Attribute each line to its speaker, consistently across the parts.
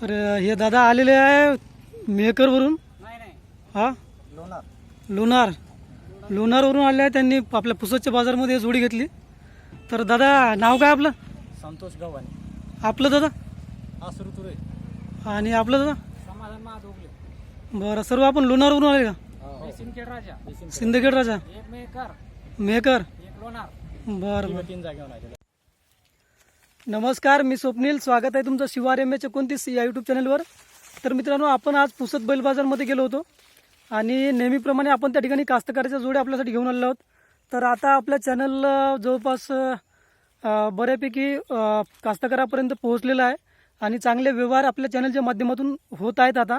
Speaker 1: तर हे दादा आलेले आहे मेहकरवरून हा?
Speaker 2: लोणार.
Speaker 1: लोणार. लोणारवरून आले आहे त्यांनी आपल्या पुसदच्या बाजारमध्ये जोडी घेतली. तर दादा नाव काय आपलं?
Speaker 2: संतोष गव्हाणे.
Speaker 1: आपलं दादा?
Speaker 2: तुरे
Speaker 1: आणि आपलं दादा?
Speaker 2: समाधान
Speaker 1: बरं सर्व आपण लोणारवरून आले का?
Speaker 2: सिंदखेड राजा.
Speaker 1: सिंदखेड. राजा.
Speaker 2: मेकर.
Speaker 1: मेहकर
Speaker 2: एक लोणार.
Speaker 1: बरं बरं.
Speaker 2: तीन जागेवर
Speaker 1: नमस्कार मी स्वप्नील. स्वागत आहे तुमचं शिवार एम एच एकोणतीस या यूट्यूब चॅनलवर तर मित्रांनो आपण आज पुसद बैल बाजारमध्ये गेलो होतो. आणि नेहमीप्रमाणे आपण त्या ठिकाणी कास्तकाराच्या जोड्या आपल्यासाठी घेऊन आलेलो आहोत. तर आता आपल्या चॅनल जवळपास बऱ्यापैकी कास्तकारापर्यंत पोहोचलेला आहे. आणि चांगले व्यवहार आपल्या चॅनलच्या माध्यमातून होत आहेत आता.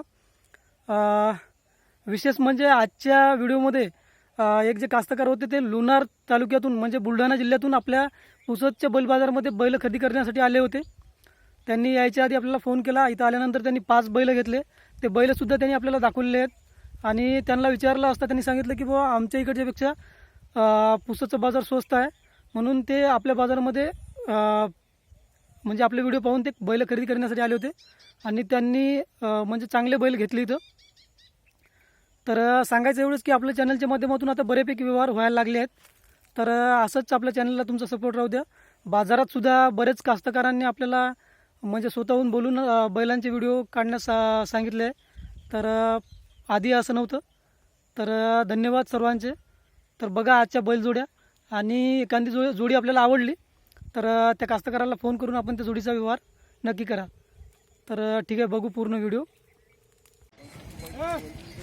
Speaker 1: विशेष म्हणजे आजच्या व्हिडिओमध्ये एक जे कास्तकार होते ते लोणार तालुक्यातून म्हणजे बुलढाणा जिल्ह्यातून आपल्या पुसदच्या बैलबाजारमध्ये बैल खरेदी करण्यासाठी आले होते. त्यांनी यायच्या आधी आपल्याला फोन केला. इथं आल्यानंतर त्यांनी पाच बैल घेतले. ते बैलसुद्धा त्यांनी आपल्याला दाखवलेले आहेत. आणि त्यांना विचारलं असता त्यांनी सांगितलं की बुवा आमच्या इकडच्यापेक्षा अ, पुसदचं बाजार स्वस्त आहे. म्हणून ते आपल्या बाजारामध्ये म्हणजे आपले व्हिडिओ पाहून ते बैल खरेदी करण्यासाठी आले होते. आणि त्यांनी म्हणजे चांगले बैल घेतले इथं. तर सांगायचं एवढंच की आपल्या चॅनलच्या माध्यमातून आता बऱ्यापैकी व्यवहार व्हायला लागले आहेत. तर असंच आपल्या चॅनलला तुमचा सपोर्ट राहू द्या. बाजारात सुद्धा बरेच कास्तकारांनी आपल्याला म्हणजे स्वतःहून बोलून बैलांचे व्हिडिओ काढण्यास सा सांगितले. तर आधी असं नव्हतं. तर धन्यवाद सर्वांचे. तर बघा आजच्या बैलजोड्या. आणि एखादी जो जोडी आपल्याला आवडली तर त्या कास्तकाराला फोन करून आपण त्या जोडीचा व्यवहार नक्की करा. तर ठीक आहे बघू पूर्ण व्हिडिओ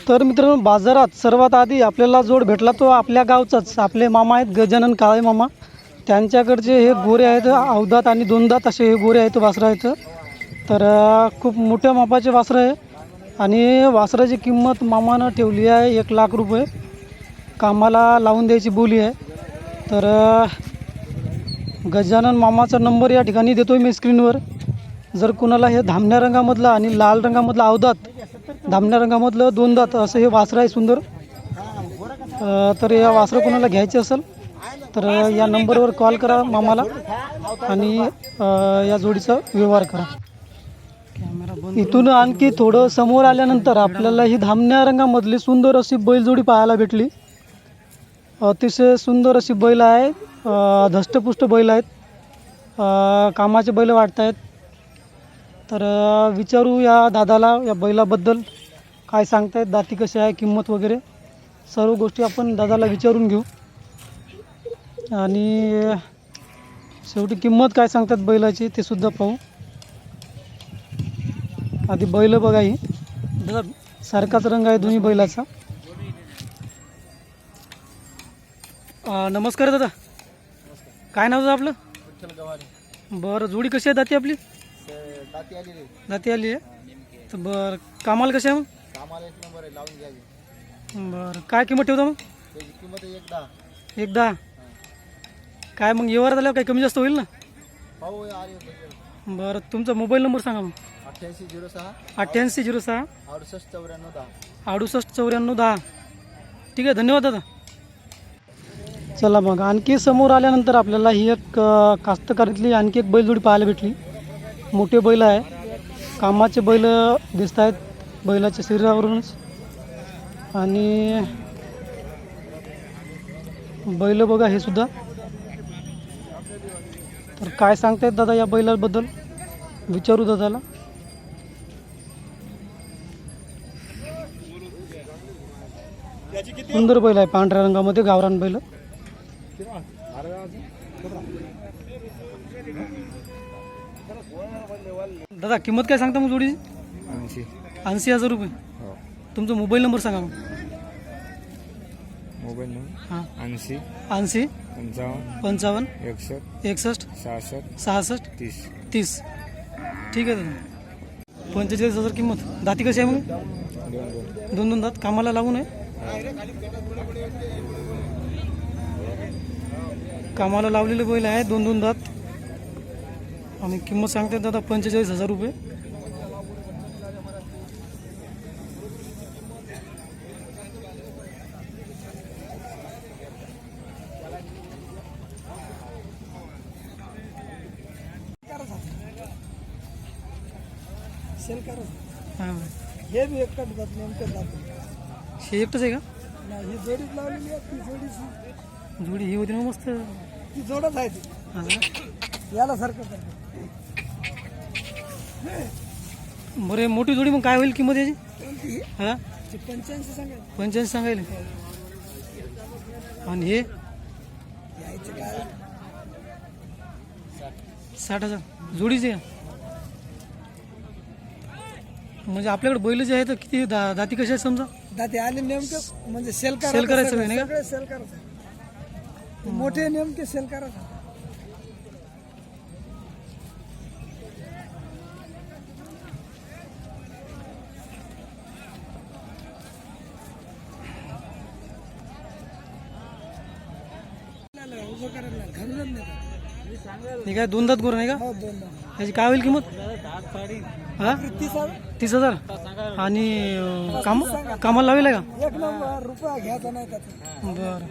Speaker 1: तर मित्रांनो बाजारात सर्वात आधी आपल्याला जोड भेटला तो आपल्या गावचाच. आपले मामा आहेत गजानन काळे मामा. त्यांच्याकडचे हे गोरे आहेत अवदात आणि दोनदात असे हे गोरे आहेत वासरं आहेत. तर खूप मोठ्या मापाचे वासरं आहे. आणि वासराची किंमत मामानं ठेवली आहे एक लाख रुपये. कामाला लावून द्यायची बोली आहे. तर गजानन मामाचा नंबर या ठिकाणी देतो आहे मी स्क्रीनवर जर कुणाला हे धामण्या रंगामधला आणि लाल रंगामधला अवदात धामण्या रंगामधलं दोन दात असं हे वासरं आहे सुंदर. तर या वासरं कोणाला घ्यायचे असेल तर या नंबरवर कॉल करा मामाला आणि या जोडीचा व्यवहार करा. इथून आणखी थोडं समोर आल्यानंतर आपल्याला ही धामण्या रंगामधली सुंदर अशी बैलजोडी पाहायला भेटली. अतिशय सुंदर अशी बैल आहे धष्टपुष्ट बैल आहेत कामाचे बैल वाटत आहेत तर विचारू या दादाला या बैलाबद्दल. काय सांगतायत दाती कशी आहे किंमत वगैरे. सर्व गोष्टी आपण दादाला विचारून घेऊ. आणि शेवटी किंमत काय सांगतात बैलाची ते सुद्धा पाहू. आधी बैल बघा ही. दादा सारखाच रंग आहे दोन्ही बैलाचा. नमस्कार दादा. काय नाव दादा आपलं? बरं जोडी कशी आहे दाती आपली?
Speaker 2: आलेली
Speaker 1: दाती आली आहे? तर बरं कामाला कशी आहे मग?
Speaker 2: कामाला एक नंबर आहे लावून घ्यावी
Speaker 1: बरं काय किंमत ठेवता मग?
Speaker 2: त्याची किंमत आहे एक दहा.
Speaker 1: एक दहा? काय मग व्यवहार झाल्यावर काही कमी जास्त होईल ना?
Speaker 2: पाहू आले
Speaker 1: बरं तुमचा मोबाईल नंबर सांगा मग.
Speaker 2: अठ्ठ्याऐंशी झिरो सहा.
Speaker 1: अठ्ठ्याऐंशी झिरो सहा.
Speaker 2: अडुसष्ट चौऱ्याण्णव दहा.
Speaker 1: अडुसष्ट चौऱ्याण्णव दहा. ठीक आहे धन्यवाद दादा. चला मग आणखी समोर आल्यानंतर आपल्याला ही एक अ, कास्तकारीतली आणखी एक बैलजोडी पाहायला भेटली. मोठे बैल आहे. कामाचे बैल दिसत आहेत बैलाच्या शरीरावरूनच. आणि बैल बघा हे सुद्धा. तर काय सांगतायत दादा या बैलाबद्दल? विचारू दादाला. सुंदर बैल आहे. पांढऱ्या रंगामध्ये गावरान बैल. दादा किंमत काय सांगता मग जोडीची?
Speaker 2: ऐंशी.
Speaker 1: ऐंशी हजार रुपये.
Speaker 2: हो.
Speaker 1: तुमचा मोबाईल नंबर सांगा मग.
Speaker 2: Mobile number?
Speaker 1: हां.
Speaker 2: ऐंशी.
Speaker 1: ऐंशी.
Speaker 2: पंचावन्न.
Speaker 1: पंचावन्न.
Speaker 2: एकसष्ट.
Speaker 1: एकसष्ट.
Speaker 2: सहासष्ट.
Speaker 1: सहासष्ट.
Speaker 2: तीस.
Speaker 1: तीस. ठीक आहे दादा. पंचेचाळीस हजार किंमत. दाती कशी आहे मग?
Speaker 2: दोन दोन.
Speaker 1: दोन दोन दात. कामाला लागून आहे कामाला लावलेले बैल आहे दोन दोन दात. आणि किंमत सांगते दादा पंचेचाळीस हजार रुपये. हां.
Speaker 3: हे बी एकट जात नेमकं जात
Speaker 1: हे एकटंच आहे का?
Speaker 3: नाही ही जोडीच लावलेली आहे ती जोडीच
Speaker 1: जोडी ही होती ना मस्त.
Speaker 3: ती जोडच आहे ती. याला सारखं
Speaker 1: बरं मोठी जोडी मग काय होईल किंमत याची?
Speaker 3: ही? पंच्याऐंशी सांगेल
Speaker 1: पंच्याऐंशी सांगायला. आणि हे? साठ हजार. जोडीचे. म्हणजे आपल्याकडे बैल जे आहे तर किती दा दाती कशी आहे समजा?
Speaker 3: दाते आले नेमकं म्हणजे सेल करायचं
Speaker 1: सेल करायचं नाही का?
Speaker 3: सेल करायचं. मोठे नेमके सेल करायचं. उभं करायला नाही, घालूनच नाही
Speaker 1: हे काय दोन दात गोर नाही का
Speaker 3: हो दोन दोन
Speaker 1: त्याची काय होईल किंमत? हा?
Speaker 3: तीस हजार?
Speaker 1: तीस हजार आणि काम कामाला लावेल आहे
Speaker 3: एक नंबर रुपया घ्यायचा नाही त्याचा
Speaker 1: का? बरं.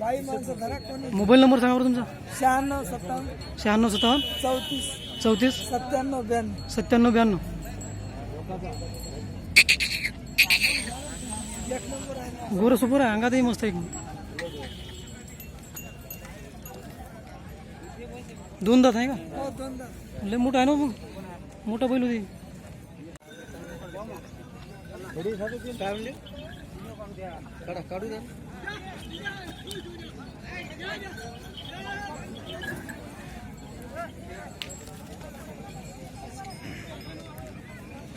Speaker 3: बाई माणसं कोणी
Speaker 1: मोबाईल नंबर सांगा बरं तुमचा.
Speaker 3: शहाण्णव सत्तावन्न.
Speaker 1: शहाण्णव सत्तावन्न
Speaker 3: चौतीस.
Speaker 1: चौतीस
Speaker 3: सत्त्याण्णव ब्याण्णव
Speaker 1: सत्त्याण्णव ब्याण्णव. गोरं सुपर आहे अंगातही मस्त आहे. दोन दात आहे का?
Speaker 3: हो
Speaker 1: लय मोठा आहे ना मग मोठा बैल होती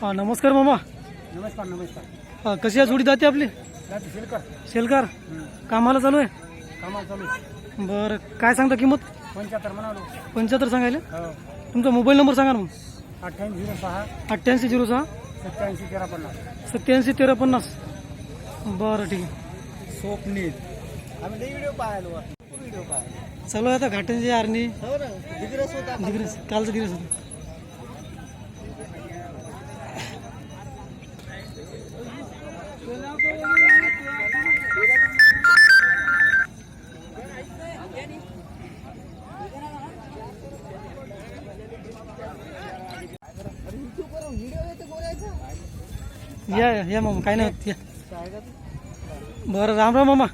Speaker 1: हा नमस्कार मामा।
Speaker 3: नमस्कार नमस्कार।
Speaker 1: हा, कशी आहे जोडी जाते आपली?
Speaker 3: शिलकर।
Speaker 1: शेलकार? कामाला चालू आहे?
Speaker 3: कामाला चालू
Speaker 1: बरं काय सांगता किंमत?
Speaker 3: पंच्याहत्तर म्हणालो.
Speaker 1: पंच्याहत्तर सांगायला?
Speaker 3: हो.
Speaker 1: तुमचा मोबाईल नंबर सांगा ना मग.
Speaker 3: अठ्ठ्याऐंशी झिरो सहा
Speaker 1: अठ्ठ्याऐंशी झिरो सहा.
Speaker 3: सत्याऐंशी तेरा पन्नास
Speaker 1: सत्याऐंशी तेरा पन्नास बरं ठीक आहे.
Speaker 3: स्वप्नील. आम्ही लई व्हिडिओ पाहायलो व्हिडिओ पाहायलो
Speaker 1: चालू आहे आता घाटांची आरणी.
Speaker 3: हो ना. दिग्रस होता.
Speaker 1: दिग्रस. कालचा दिवस होता. या या, मामा काय नाही होत या. बरं राम राम मामा.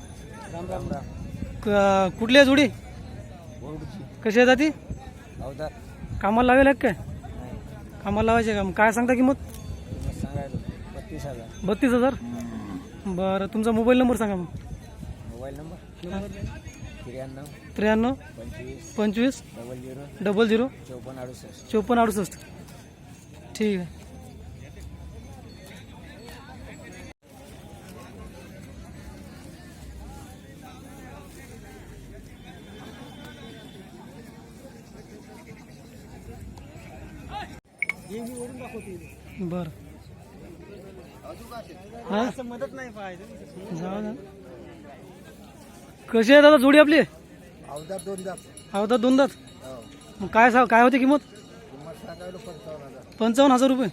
Speaker 3: राम राम राम
Speaker 1: क- कुठली आहे जोडी? कशी आहे जाती
Speaker 3: अवधार
Speaker 1: कामाला लावेल आहे का काय? कामाला लावायचे का? मग काय सांगता किंमत?
Speaker 3: सांगायलो बत्तीस हजार
Speaker 1: बत्तीस हजार. बरं तुमचा मोबाईल नंबर सांगा मग.
Speaker 3: Mobile number? त्र्याण्णव
Speaker 1: त्र्याण्णव
Speaker 3: पंचवीस
Speaker 1: पंचवीस
Speaker 3: डबल झिरो
Speaker 1: डबल झिरो
Speaker 3: चौपन्न अडुसष्ट.
Speaker 1: चोपन्न अडुसष्ट. ठीक आहे. बर.
Speaker 3: मदत नाही
Speaker 1: जाऊ कशी आहे दादा जोडी आपली?
Speaker 3: अवधार दोन दात.
Speaker 1: अवधा दोन दात मग काय सा काय होते किंमत?
Speaker 3: पंचावन्न हजार
Speaker 1: रुपये.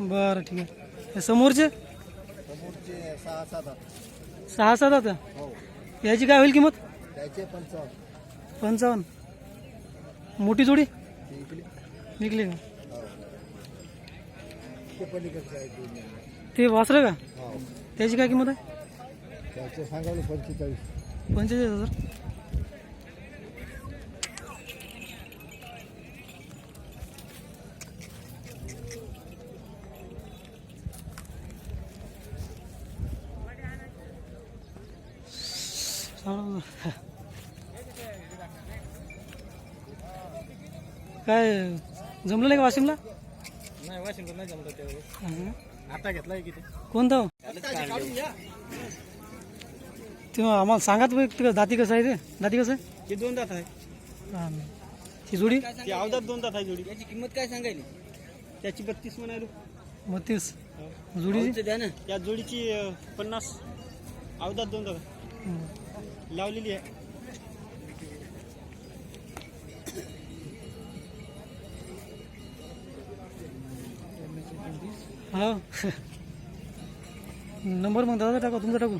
Speaker 1: बरं ठीक आहे. हे समोरचे?
Speaker 3: सहा सात
Speaker 1: आता. याची काय होईल किंमत?
Speaker 3: पंचावन्न.
Speaker 1: मोठी जोडी? निघली का?
Speaker 3: ते पलीकडचे
Speaker 1: वासरं का?
Speaker 3: हो.
Speaker 1: त्याची काय किंमत आहे?
Speaker 3: त्याचे सांगायलो पंचेचाळीस.
Speaker 1: पंचेचाळीस हजार? काय जमलं नाही का वाशिमला?
Speaker 3: नाही वाशिंग नाही जमलं त्यावेळेस
Speaker 1: हं.
Speaker 3: आता घेतलाय किती?
Speaker 1: कोणता? हो? ते आम्हाला सांगा तुम्ही ते दाती कसं आहे ते? दाती कसं आहे?
Speaker 3: ते दोन दात आहे.
Speaker 1: हा. ती जोडी?
Speaker 3: ती अवधात दोन दात आहे जोडी. याची किंमत काय सांगायली? त्याची बत्तीस म्हणालो.
Speaker 1: बत्तीस. जोडीची
Speaker 3: द्या ना. या जोडीची अं, पन्नास. अवधात दोन दात.
Speaker 1: हं.
Speaker 3: लावलेली आहे.
Speaker 1: हा. नंबर मग दादा टाका तुमचा टाकू.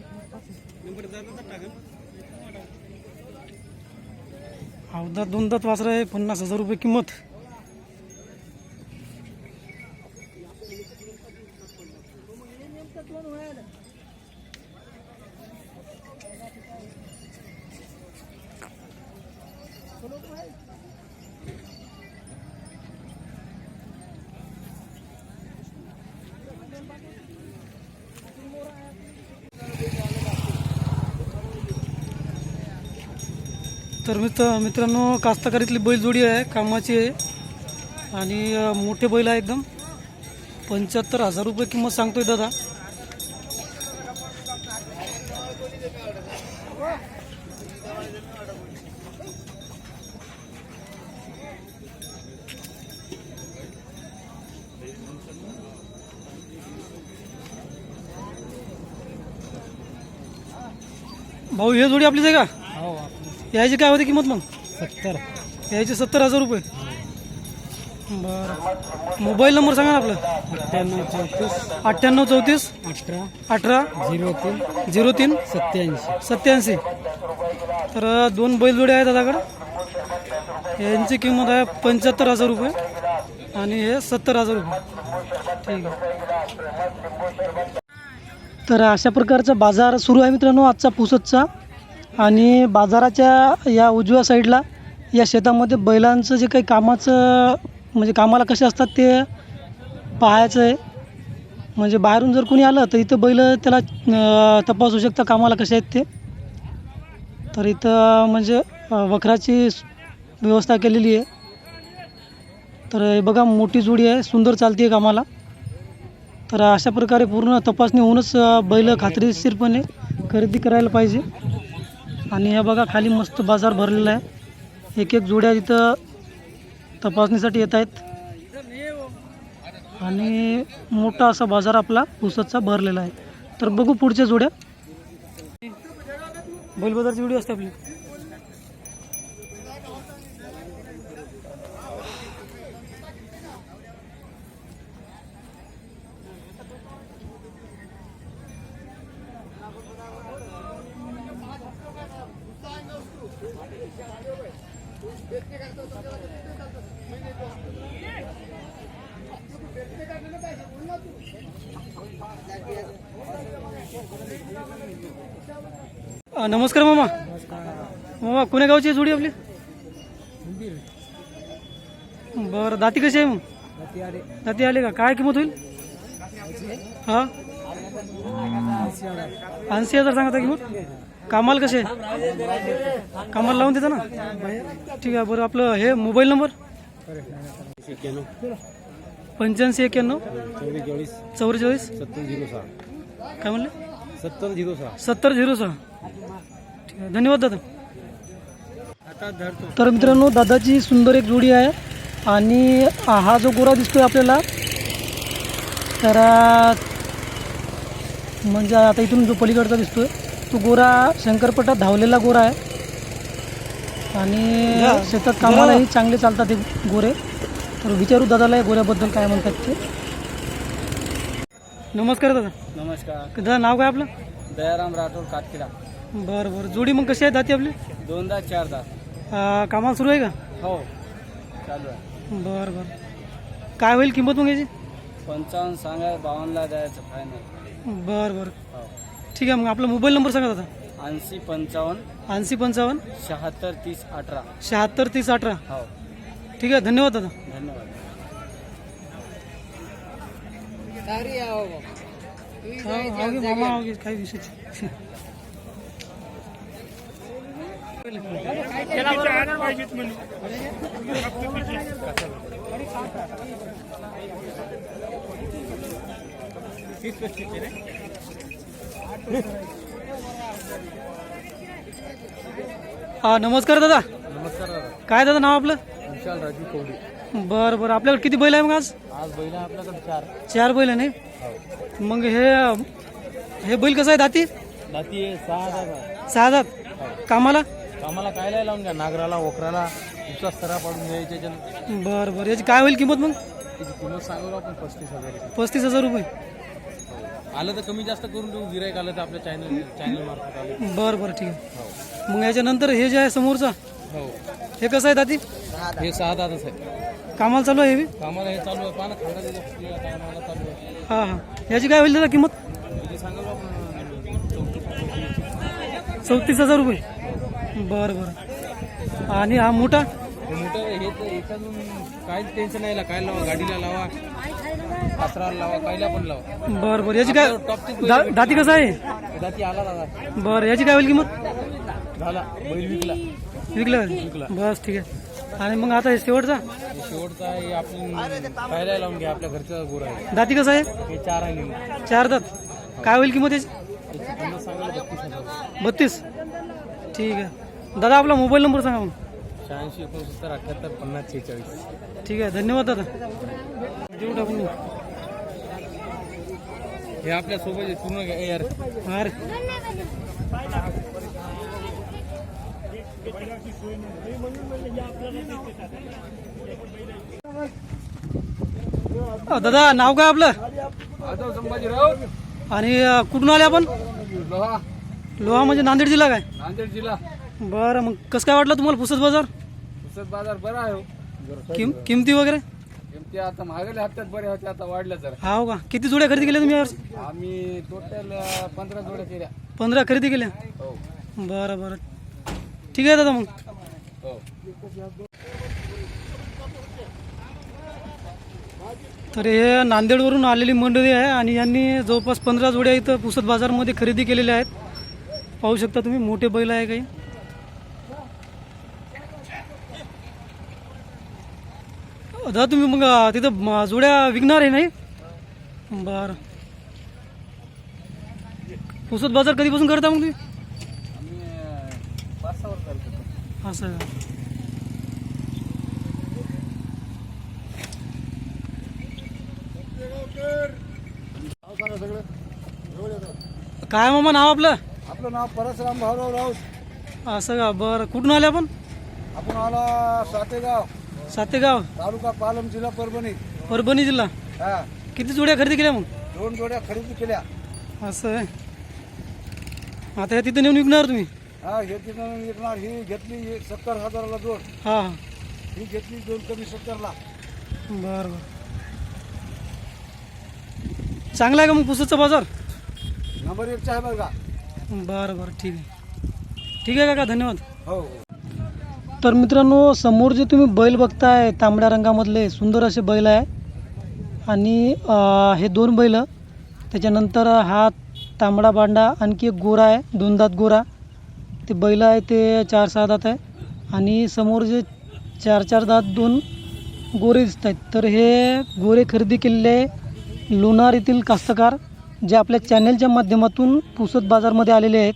Speaker 3: नंबर दादा टाका
Speaker 1: अवधा दोन दात वासरा आहे पन्नास हजार रुपये किंमत. तर मित्र मित्रांनो कास्तकारीतली बैलजोडी आहे कामाची आहे. आणि मोठे बैल आहे एकदम. पंच्याहत्तर हजार रुपये किंमत सांगतोय दादा. भाऊ हे जोडी आपलीच आहे का? यायची काय होती किंमत मग?
Speaker 2: सत्तर.
Speaker 1: यायचे सत्तर हजार रुपये. बरं. मोबाईल नंबर सांगा ना आपला.
Speaker 2: अठ्ठ्याण्णव चौतीस.
Speaker 1: अठ्ठ्याण्णव चौतीस.
Speaker 2: अठरा.
Speaker 1: अठरा.
Speaker 2: झिरो तीन.
Speaker 1: झिरो तीन.
Speaker 2: सत्याऐंशी.
Speaker 1: सत्याऐंशी. तर दोन बैलजोडे आहेत दादाकडं. यांची किंमत आहे पंच्याहत्तर हजार रुपये. आणि हे सत्तर हजार रुपये. ठीक आहे. तर अशा प्रकारचा बाजार सुरू आहे मित्रांनो आजचा पुसतचा. आणि बाजाराच्या या उजव्या साईडला या शेतामध्ये बैलांचं जे काही कामाचं म्हणजे कामाला कसे असतात ते पाहायचं आहे. म्हणजे बाहेरून जर कोणी आलं तर इथं बैल त्याला तपासू शकता कामाला कसे आहेत ते. तर इथं म्हणजे वखराची व्यवस्था केलेली आहे. तर हे बघा मोठी जोडी आहे सुंदर चालते आहे कामाला. तर अशा प्रकारे पूर्ण तपासणी होऊनच बैल खात्रीशीरपणे खरेदी करायला पाहिजे. आणि हे बघा खाली मस्त बाजार भरलेला आहे. एक एक जोड्या इथं तपासणीसाठी येत आहेत. आणि मोठा असा बाजार आपला ऊसाचा भरलेला आहे. तर बघू पुढच्या जोड्या. बैलबाजारची व्हिडिओ असते आपली. नमस्कार मामा. मामा कोण्या गावची आहे जोडी आपली? बरं दाती कशी आहे मग? दाती आले का? काय किंमत होईल? हा? ऐंशी हजार. सांगता किंमत. कामाल कसे? कामाला लावून देता ना? ठीक आहे बरं आपलं हे मोबाईल नंबर? पंच्याऐंशी एक्क्याण्णव?
Speaker 2: चौवेचाळीस? सत्तर झिरो सहा
Speaker 1: काय म्हणले?
Speaker 2: सत्तर झिरो सहा.
Speaker 1: सत्तर झिरो सहा ठीक आहे धन्यवाद दादा. तर मित्रांनो दादाची सुंदर एक जोडी आहे आणि हा जो गोरा दिसतोय आपल्याला तर म्हणजे आता इथून जो पलीकडचा दिसतोय तो गोरा शंकरपटात धावलेला गोरा आहे. आणि शेतात कामालाही चांगले चालतात ते गोरे. तर विचारू दादाला या गोऱ्याबद्दल काय म्हणतात ते. नमस्कार दादा.
Speaker 3: नमस्कार.
Speaker 1: दादा नाव काय आपलं?
Speaker 3: दयाराम राठोड काटकिडा.
Speaker 1: बरं बरं. जोडी मग कशी आहे दाती आपली?
Speaker 3: दोनदा चारदा.
Speaker 1: कामाला सुरू आहे का?
Speaker 3: हो. चालू आहे.
Speaker 1: बरं बरं. काय होईल किंमत मग याची?
Speaker 3: पंचावन्न सांगाय बावन्नला द्यायचं फायनल
Speaker 1: बरं बरं.
Speaker 3: हो
Speaker 1: ठीक आहे मग आपला मोबाईल नंबर सांगा दादा.
Speaker 3: ऐंशी पंचावन्न
Speaker 1: ऐंशी पंचावन्न
Speaker 3: शहात्तर तीस अठरा.
Speaker 1: शहात्तर तीस अठरा.
Speaker 3: हो.
Speaker 1: ठीक आहे धन्यवाद दादा.
Speaker 3: धन्यवाद.
Speaker 1: हा, आओगे मामा आओगे काही विषय हा नमस्कार दादा.
Speaker 2: नमस्कार दादा.
Speaker 1: काय दादा नाव आपलं?
Speaker 2: विशाल राजू कवडी
Speaker 1: बरं बरं. आपल्याकडे किती बैल आहे मग आज?
Speaker 2: आज बैल आहे आपल्याकडे चार.
Speaker 1: चार बैल आहे नाही? मग हे हे बैल कसं आहे दाती?
Speaker 2: दाती आहे सहा हजार.
Speaker 1: सहा हजार. कामाला?
Speaker 2: आम्हाला काय नाही लावून घ्या? नागराला ओकराला दुसरा स्तरा पाडून द्यायच्या
Speaker 1: बरं बरं. याची काय होईल किंमत मग?
Speaker 2: किंमत सांगू आपण? पस्तीस हजार
Speaker 1: पस्तीस हजार रुपये.
Speaker 2: आलं तर कमी जास्त करून देऊ गिरायक आलं तर आपल्या चॅनल चॅनल मार्फत आलं.
Speaker 1: बरं बरं ठीक आहे. मग याच्यानंतर हे जे आहे समोरचा
Speaker 2: हो.
Speaker 1: हे कसं आहे दाती
Speaker 2: हे सहा दादच आहे.
Speaker 1: कामाला चालू आहे हे बी?
Speaker 2: कामाला हे चालू आहे. पाना खांदा दिलं टायमाला चालू आहे.
Speaker 1: हां हां. याची काय होईल दादा किंमत?
Speaker 2: आपण चौतीस
Speaker 1: हजार रुपये. बरं बरं. आणि हा मोठा?
Speaker 2: मोठं हे तर याच्यातून काहीच टेन्शन नाही काय लावा गाडीला लावा. कासराला लावा कायला पण लावा.
Speaker 1: बरं बरं. याची काय
Speaker 2: टॉपची
Speaker 1: दा दाती कसं आहे?
Speaker 2: दाती आला दादा.
Speaker 1: बरं याची काय होईल किंमत?
Speaker 2: झाला. बैल विकला.
Speaker 1: विकलं? बस ठीक आहे. आणि मग आता हे शेवटचा?
Speaker 2: हे शेवटचा आहे आपण लावून घ्या आपल्या घरचा गोर आहे.
Speaker 1: दाती कसं आहे?
Speaker 2: हे चार आहे.
Speaker 1: चार दात. काय होईल किंमत याची?
Speaker 2: याची किंमत सांगायला बत्तीस हजार.
Speaker 1: बत्तीस? ठीक आहे. दादा आपला मोबाईल नंबर सांगा मग.
Speaker 2: शहाऐंशी एकोणसत्तर अठ्याहत्तर पन्नास छेचाळीस
Speaker 1: ठीक आहे धन्यवाद दादा. देऊ.
Speaker 2: हे आपल्यासोबत पूर्ण घ्या. यार
Speaker 1: अ, दादा नाव काय आपलं? आणि कुठून आले आपण?
Speaker 2: लोहा.
Speaker 1: लोहा म्हणजे नांदेड जिल्हा काय?
Speaker 2: नांदेड जिल्हा.
Speaker 1: बरं मग कसं काय वाटलं तुम्हाला पुसद बाजार?
Speaker 2: पुसद बाजार बरा आहे हो.
Speaker 1: किम किमती वगैरे?
Speaker 2: किमती आता महागल्या हप्त्यात बरे होते आता वाढल्या जरा.
Speaker 1: हो का? किती जोड्या खरेदी केल्या तुम्ही यावर्षी?
Speaker 2: आम्ही टोटल पंधरा जोड्या केल्या.
Speaker 1: पंधरा खरेदी केल्या?
Speaker 2: हो.
Speaker 1: बरं बरं. ठीक आहे दादा मग.
Speaker 2: हो.
Speaker 1: तर हे नांदेडवरून आलेली मंडळी आहे आणि यांनी जवळपास पंधरा जोड्या इथं पुसद बाजारमध्ये खरेदी केलेल्या आहेत. पाहू शकता तुम्ही मोठे बैल आहे काही. दादा तुम्ही मग तिथं जोड्या विकणार आहे नाही? बरं. पुसद बाजार कधीपासून करता मग तुम्ही. असं? काय मामा नाव आपलं?
Speaker 3: आपलं नाव परसराम भाऊराव राऊत.
Speaker 1: असं का? बरं. कुठून आले आपण?
Speaker 3: आपण आला सातेगाव.
Speaker 1: सातेगाव?
Speaker 3: तालुका पालम जिल्हा परभणी.
Speaker 1: परभणी जिल्हा?
Speaker 3: हा.
Speaker 1: किती जोड्या खरेदी केल्या मग?
Speaker 3: दोन जोड्या खरेदी केल्या.
Speaker 1: असं आहे. आता ह्या तिथे नेऊन विकणार तुम्ही?
Speaker 3: हा हे तिथं विकणार. ही घेतली ही सत्तर हजाराला दोन.
Speaker 1: हां हां.
Speaker 3: ही घेतली दोन कमी सत्तरला.
Speaker 1: बरं बरं. चांगला आहे का मग पुसदचा बाजार?
Speaker 3: नंबर एकचा आहे बघा.
Speaker 1: बरं बरं. ठीक आहे. ठीक आहे काका धन्यवाद.
Speaker 3: हो.
Speaker 1: तर मित्रांनो समोर जे तुम्ही बैल बघताय तांबड्या रंगामधले सुंदर असे बैल आहे आणि हे दोन बैल. त्याच्यानंतर हा तांबडा बांडा आणखी एक गोरा आहे दोन दात गोरा. ते बैल आहे ते चार सहा दात आहे. आणि समोर जे चार चार दात दोन गोरे दिसत आहेत. तर हे गोरे खरेदी केलेले लोणार येथील कास्तकार जे आपल्या चॅनलच्या माध्यमातून पुसद बाजारमध्ये आलेले आहेत.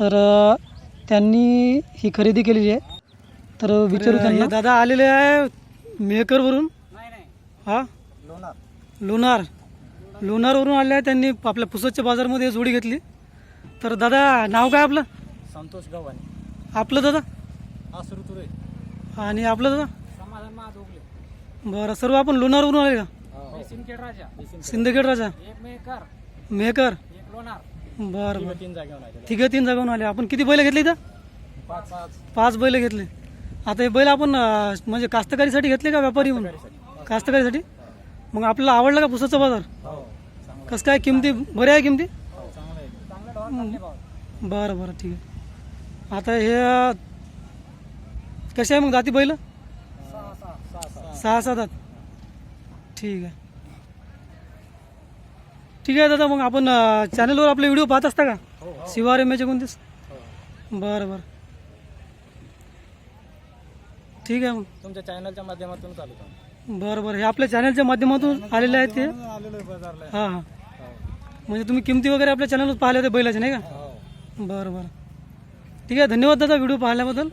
Speaker 1: तर त्यांनी ही खरेदी केलेली आहे. तर विचारू त्यांना. दादा आलेले आहे मेहकरवरून हा?
Speaker 3: लोणार.
Speaker 1: लोणार. लोणारवरून आले आहे त्यांनी आपल्या पुसदच्या बाजारमध्ये जोडी घेतली. तर दादा नाव काय आपलं?
Speaker 3: संतोष गव्हाणे.
Speaker 1: आपलं दादा?
Speaker 3: तुरे.
Speaker 1: आणि आपलं दादा?
Speaker 3: समाधान महादोगले
Speaker 1: बरं सर्व आपण लोणारवरून आले का?
Speaker 3: सिंदखेड राजा.
Speaker 1: सिंदखेड राजा मेहकर
Speaker 3: लोणार.
Speaker 1: बरं बरं.
Speaker 3: तीन जागेवर आहे
Speaker 1: तिघं तीन जागावून आले. आपण किती बैल घेतले इथं?
Speaker 3: पाच पाच.
Speaker 1: पाच बैल घेतले. आता हे बैल आपण अं, म्हणजे कास्तकारीसाठी घेतले का व्यापारी म्हणून? कास्तकारीसाठी. मग आपल्याला आवडला का पुसाचा बाजार?
Speaker 3: हो
Speaker 1: कसं काय किमती? बऱ्या आहे किमती?
Speaker 3: चांगलं आहे. चांगलं भाव
Speaker 1: बरं बरं ठीक आहे. आता हे कसे आहे मग जाती बैल?
Speaker 3: सहा सहा सहा सहा.
Speaker 1: सहा सात ठीक आहे. ठीक आहे दादा मग आपण चॅनलवर आपले व्हिडिओ पाहत असता का? शिवार एम एचे कोणतेच बरं बरं. ठीक आहे मग.
Speaker 3: तुमच्या चॅनलच्या माध्यमातून चालू
Speaker 1: बरं बरं. हे आपल्या चॅनलच्या माध्यमातून आलेले ते?
Speaker 3: आहे बाजारला.
Speaker 1: हां हां. म्हणजे तुम्ही किमती वगैरे आपल्या चॅनलवर पाहिले होते बैलाचे नाही का?
Speaker 3: हो.
Speaker 1: बरं बरं. ठीक आहे धन्यवाद दादा व्हिडिओ पाहिल्याबद्दल.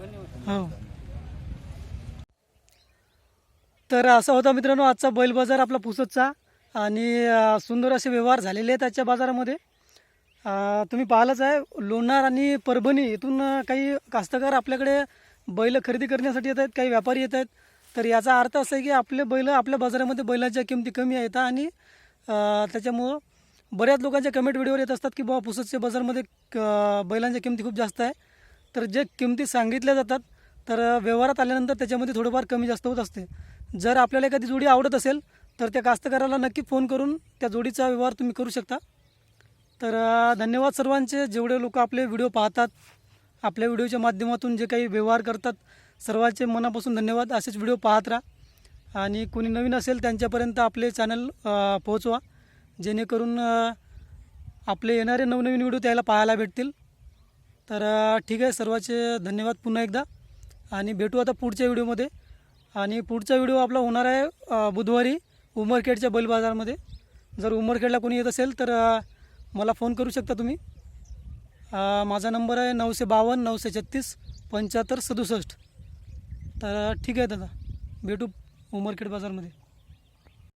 Speaker 1: हो. तर असा होता मित्रांनो आजचा बैल बाजार आपला पुसदचा आणि सुंदर असे व्यवहार झालेले आहेत आजच्या बाजारामध्ये. तुम्ही पाहिलंच आहे लोणार आणि परभणी इथून काही कास्तकार आपल्याकडे बैल खरेदी करण्यासाठी येत आहेत काही व्यापारी येत आहेत. तर याचा अर्थ असा आहे की आपले बैल आपल्या बाजारामध्ये बैलाच्या किमती कमी आहेत आणि त्याच्यामुळं बऱ्याच लोकांच्या कमेंट व्हिडिओवर येत असतात की बाबा पुसदच्या बाजारमध्ये क- बैलांच्या किमती खूप जास्त आहे. तर जे किमती सांगितल्या जातात तर व्यवहारात आल्यानंतर त्याच्यामध्ये थोडंफार कमी जास्त होत असते. जर आपल्याला एखादी जोडी आवडत असेल तर त्या कास्तकाराला नक्की फोन करून त्या जोडीचा व्यवहार तुम्ही करू शकता. तर धन्यवाद सर्वांचे. जेवढे लोक आपले व्हिडिओ पाहतात आपल्या व्हिडिओच्या माध्यमातून जे काही व्यवहार करतात सर्वांचे मनापासून धन्यवाद. असेच व्हिडिओ पाहत राहा. आणि कोणी नवीन असेल त्यांच्यापर्यंत आपले चॅनल पोहोचवा. जेणेकरून आपले येणारे नवनवीन व्हिडिओ त्याला पाहायला भेटतील. तर ठीक आहे. सर्वांचे धन्यवाद पुन्हा एकदा. आणि भेटू आता पुढच्या व्हिडिओमध्ये. आणि पुढचा व्हिडिओ आपला होणार आहे बुधवारी. उमरखेडच्या बैलबाजारमध्ये. जर उमरखेडला कोणी येत असेल तर मला फोन करू शकता तुम्ही. माझा नंबर आहे नऊशे बावन्न नऊशे छत्तीस पंच्याहत्तर सदुसष्ट. तर ठीक आहे दादा. भेटू उमरखेड बाजारमध्ये.